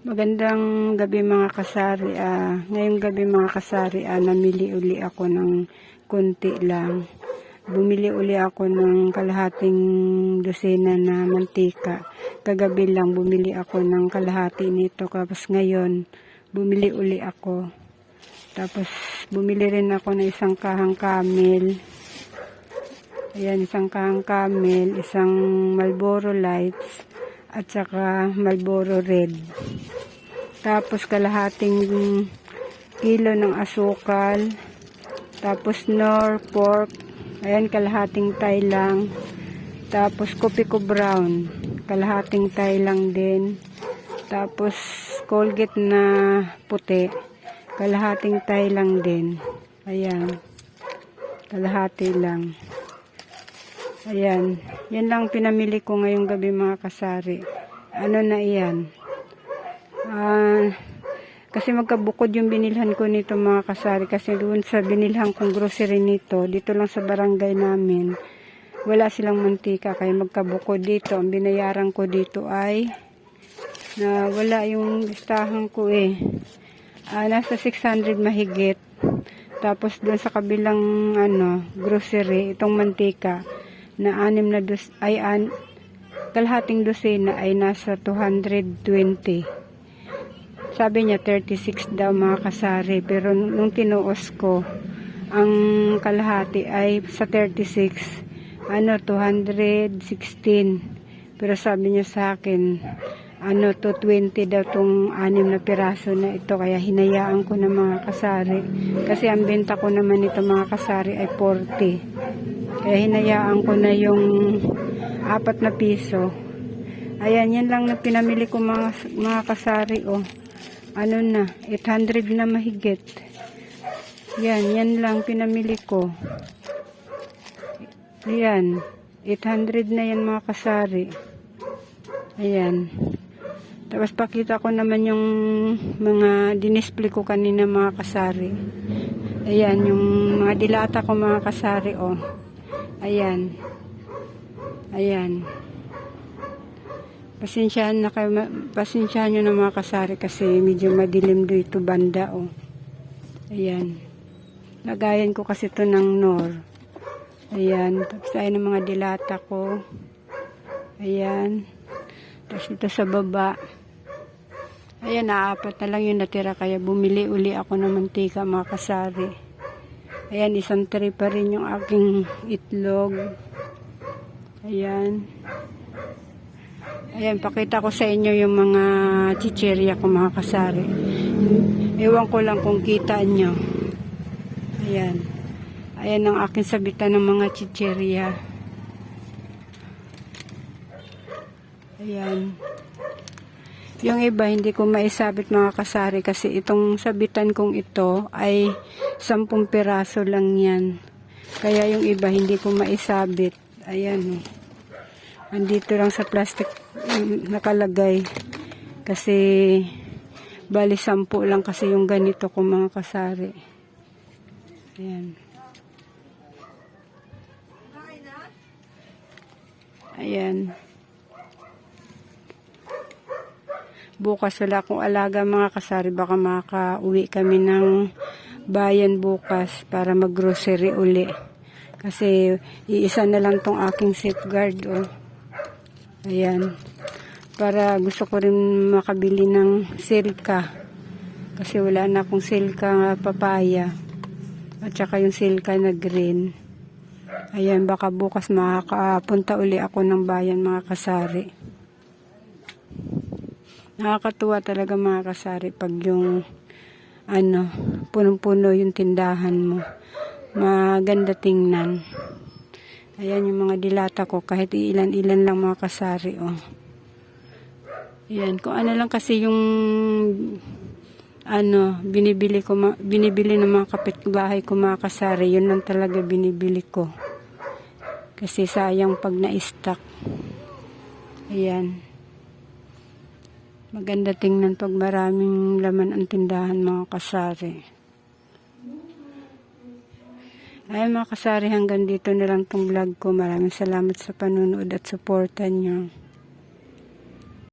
Magandang gabi mga kasari. Ah, ngayong gabi mga kasari, ah, namili uli ako ng konti lang. Bumili uli ako ng kalahating dosena na mantika. Kagabi lang bumili ako ng kalahati nito. Tapos ngayon, bumili uli ako. Tapos bumili rin ako ng isang kahang camel. Ayan, isang kahang camel, isang Marlboro Lights, at saka Marlboro Red. Tapos kalahating kilo ng asukal. Tapos nor pork. Ayan, kalahating Thai lang. Tapos kopi ko brown. Kalahating Thai lang din. Tapos Colgate na puti. Kalahating Thai lang din. Ayan. Kalahati lang. Ayan. Yan lang pinamili ko ngayong gabi mga kasari. Ano na iyan? Ah, kasi magkabukod yung binilhan ko nito mga kasari. Kasi doon sa binilhan kong grocery nito, dito lang sa barangay namin, wala silang mantika. Kaya magkabukod dito. Ang binayaran ko dito ay na wala yung listahan ko eh. Ah, nasa 600 mahigit. Tapos doon sa kabilang ano, grocery, itong mantika na anim na dos ay an kalahating dosena ay nasa 220. Sabi niya 36 daw mga kasari. Pero nung tinuos ko ang kalahati ay sa 36 ano 216 pero sabi niya sa akin ano to 20 daw tong anim na piraso na ito. Kaya hinayaan ko na mga kasari. Kasi ang benta ko naman ito mga kasari ay 40 kaya hinayaan ko na yung apat na piso. Ayan yan lang na pinamili ko mga, mga kasari oh. Ano na 800 na mahigit. Yan yan lang pinamili ko. Yan 800 na yan mga kasari. Ayan. Tapos pakita ko naman yung mga dinisplay ko kanina mga kasari. Ayan, yung mga dilata ko mga kasari, oh. Ayan. Ayan. Pasensyahan na kayo, pasensyahan nyo na mga kasari kasi medyo madilim dito banda, oh. Ayan. Lagayan ko kasi to ng nor. Ayan. Tapos ayan ang mga dilata ko. Ayan. Tapos ito sa baba. Ayan, naapat na lang yung natira kaya bumili uli ako ng mantika mga kasari. Ayan, isang tray pa rin yung aking itlog. Ayan. Ayan, pakita ko sa inyo yung mga chicherya ko mga kasari. Ewan ko lang kung kita nyo. Ayan. Ayan ang aking sabitan ng mga chicherya. Ayan. Yung iba hindi ko maisabit mga kasari kasi itong sabitan kong ito ay 10 piraso lang yan. Kaya yung iba hindi ko maisabit. Ayan. Oh. Andito lang sa plastic mm, nakalagay. Kasi bali 10 lang kasi yung ganito ko mga kasari. Ayan. Ayan. Bukas wala akong alaga mga kasari. Baka makauwi kami ng bayan bukas para maggrocery uli. Kasi iisa na lang tong aking safeguard oh. ayan. Para gusto ko rin makabili ng silka. Kasi wala na akong silka papaya. At saka yung silka na green. Ayan baka bukas makakapunta uli ako ng bayan mga kasari Nakakatuwa talaga mga kasari pag yung ano, punong-puno yung tindahan mo. Maganda tingnan. Ayan yung mga dilata ko kahit ilan-ilan lang mga kasari oh. Ayan, kung ano lang kasi yung ano, binibili ko binibili ng mga kapitbahay ko mga kasari, yun lang talaga binibili ko. Kasi sayang pag na-stock. Ayan. Maganda tingnan pag maraming laman ang tindahan mga kasari. Ay mga kasari hanggang dito na lang tong vlog ko. Maraming salamat sa panonood at suporta nyo.